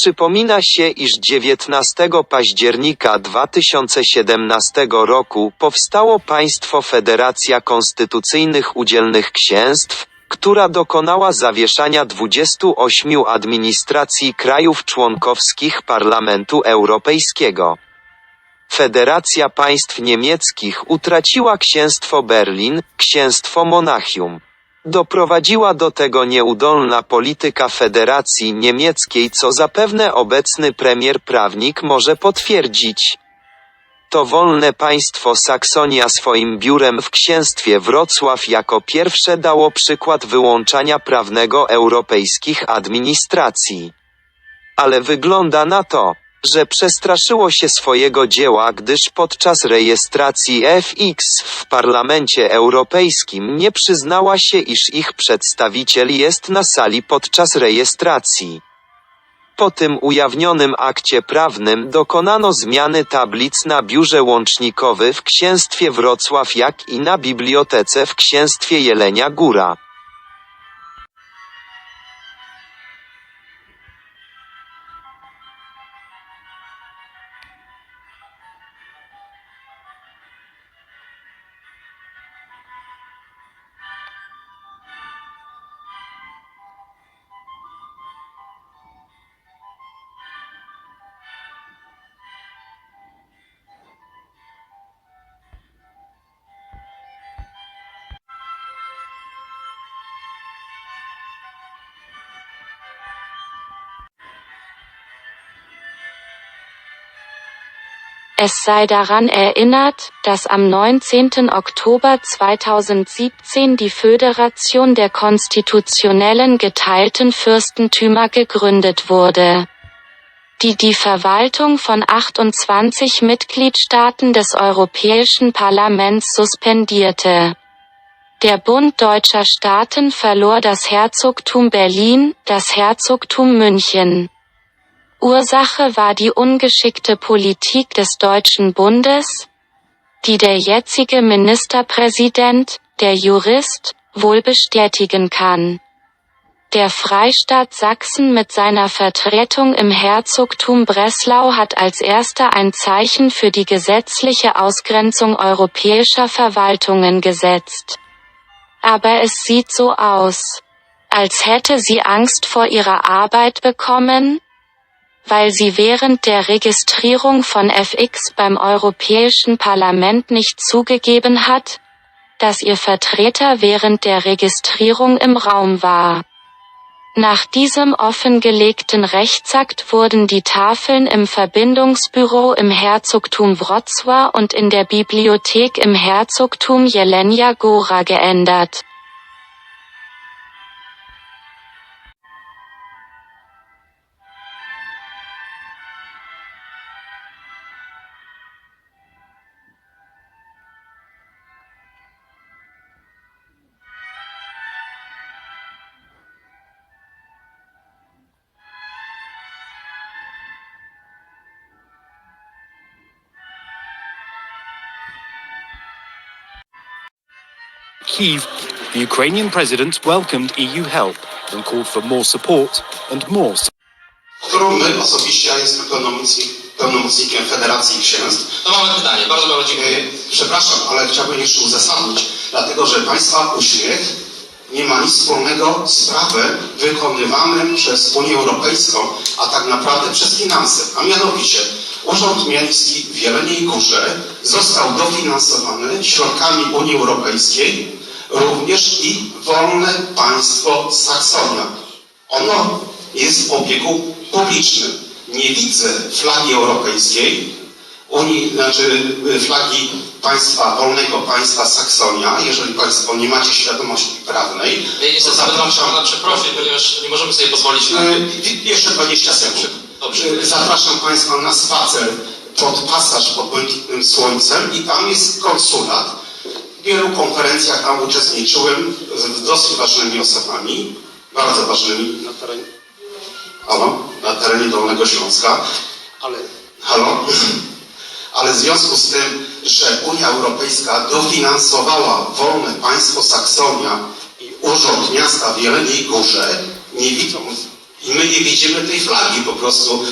Przypomina się, iż 19 października 2017 roku powstało państwo Federacja Konstytucyjnych Udzielnych Księstw, która dokonała zawieszania 28 administracji krajów członkowskich Parlamentu Europejskiego. Federacja Państw Niemieckich utraciła księstwo Berlin, księstwo Monachium. Doprowadziła do tego nieudolna polityka Federacji Niemieckiej, co zapewne obecny premier prawnik może potwierdzić. To wolne państwo Saksonia swoim biurem w księstwie Wrocław jako pierwsze dało przykład wyłączania prawnego europejskich administracji. Ale wygląda na to, że przestraszyło się swojego dzieła, gdyż podczas rejestracji FX w Parlamencie Europejskim nie przyznała się, iż ich przedstawiciel jest na sali podczas rejestracji. Po tym ujawnionym akcie prawnym dokonano zmiany tablic na biurze łącznikowy w księstwie Wrocław jak i na bibliotece w księstwie Jelenia Góra. Es sei daran erinnert, dass am 19. Oktober 2017 die Föderation der konstitutionellen geteilten Fürstentümer gegründet wurde, die die Verwaltung von 28 Mitgliedstaaten des Europäischen Parlaments suspendierte. Der Bund deutscher Staaten verlor das Herzogtum Berlin, das Herzogtum München. Ursache war die ungeschickte Politik des Deutschen Bundes, die der jetzige Ministerpräsident, der Jurist, wohl bestätigen kann. Der Freistaat Sachsen mit seiner Vertretung im Herzogtum Breslau hat als erster ein Zeichen für die gesetzliche Ausgrenzung europäischer Verwaltungen gesetzt. Aber es sieht so aus, als hätte sie Angst vor ihrer Arbeit bekommen, weil sie während der Registrierung von FX beim Europäischen Parlament nicht zugegeben hat, dass ihr Vertreter während der Registrierung im Raum war. Nach diesem offengelegten Rechtsakt wurden die Tafeln im Verbindungsbüro im Herzogtum Wrocław und in der Bibliothek im Herzogtum Jelenia Góra geändert. Kyiv, the Ukrainian president welcomed EU help and called for more support and more my osobiście, ja jestem pełnomocnik, pełnomocnikiem Federacji Księstw. To mamy pytanie, bardzo bardzo dziękuję. Yy, przepraszam, ale chciałbym jeszcze uzasadnić, dlatego że Państwa uśmiech nie ma nic wspólnego z prawem wykonywanym przez Unię Europejską, a tak naprawdę przez finanse. A mianowicie Urząd Miejski w Jeleniej Górze został dofinansowany środkami Unii Europejskiej, również i wolne państwo Saksonia. Ono jest w obiegu publicznym. Nie widzę flagi europejskiej, Unii, znaczy y, flagi państwa, wolnego państwa Saksonia, jeżeli Państwo nie macie świadomości prawnej, Niestety musiał zapraszam, Pana przeprosić, ponieważ nie możemy sobie pozwolić na... Y, jeszcze 20 sekund. Dobrze. Y, Zapraszam Państwa na spacer pod pasaż pod błękitnym słońcem i tam jest konsulat. W wielu konferencjach tam uczestniczyłem z dosyć ważnymi osobami, bardzo ważnymi na terenie, halo, na terenie Dolnego Śląska, ale, halo, ale w związku z tym, że Unia Europejska dofinansowała wolne państwo Saksonia i Urząd Miasta w Jeleniej Górze, nie widząc I my nie widzimy tej flagi po prostu.